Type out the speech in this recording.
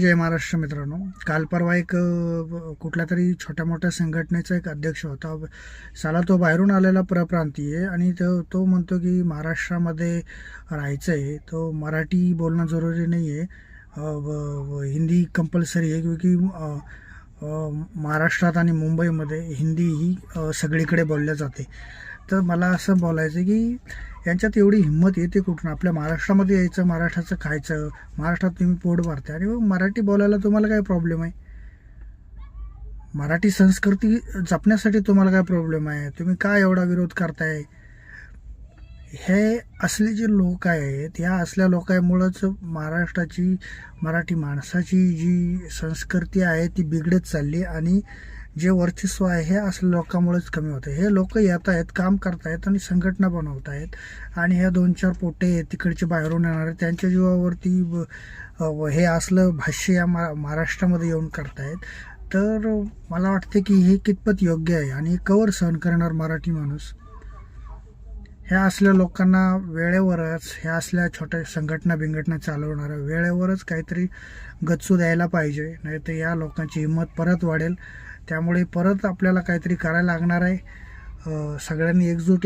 जय महाराष्ट्र मित्रांनो. काल परवा एक कुठल्या तरी छोट्या मोठ्या संघटनेचा एक अध्यक्ष होता. साला तो बाहेरून आलेला परप्रांतीय आणि तो तो म्हणतो की महाराष्ट्रामध्ये राहायचं आहे तो मराठी बोलणं जरुरी नाही आहे हिंदी कंपल्सरी आहे क्योंकि महाराष्ट्रात आणि मुंबईमध्ये हिंदी ही सगळीकडे बोलल्या जाते. तर मला असं बोलायचं आहे की यांच्यात एवढी हिंमत येते कुठून? आपल्या महाराष्ट्रामध्ये यायचं महाराष्ट्राचं खायचं महाराष्ट्रात तुम्ही पोट भरते आणि मग मराठी बोलायला तुम्हाला काय प्रॉब्लेम आहे? मराठी संस्कृती जपण्यासाठी तुम्हाला काय प्रॉब्लेम आहे? तुम्ही काय एवढा विरोध करताय? हे असले जे लोक आहेत ह्या असल्या लोकांमुळंच महाराष्ट्राची मराठी माणसाची जी संस्कृती आहे ती बिघडत चालली आणि जे वर्चस्व आहे हे असल्या लोकांमुळेच कमी होतं. हे लोक येत आहेत काम करतायत आणि संघटना बनवत आहेत आणि ह्या दोन चार पोटे तिकडचे बाहेरून येणारे त्यांच्या जीवावरती ब- हे असलं भाष्य या मा महाराष्ट्रामध्ये येऊन करतायत. तर मला वाटते की हे कितपत योग्य आहे आणि कवर सहन करणार मराठी माणूस? ह्या असल्या लोकांना वेळेवरच ह्या असल्या छोट्या संघटना बिंघटना चालवणाऱ्या वेळेवरच काहीतरी गच्चू द्यायला पाहिजे. नाही तर या लोकांची हिंमत परत वाढेल. त्यामुळे परत आपल्याला काहीतरी करायला लागणार आहे. सगळ्यांनी एकजूट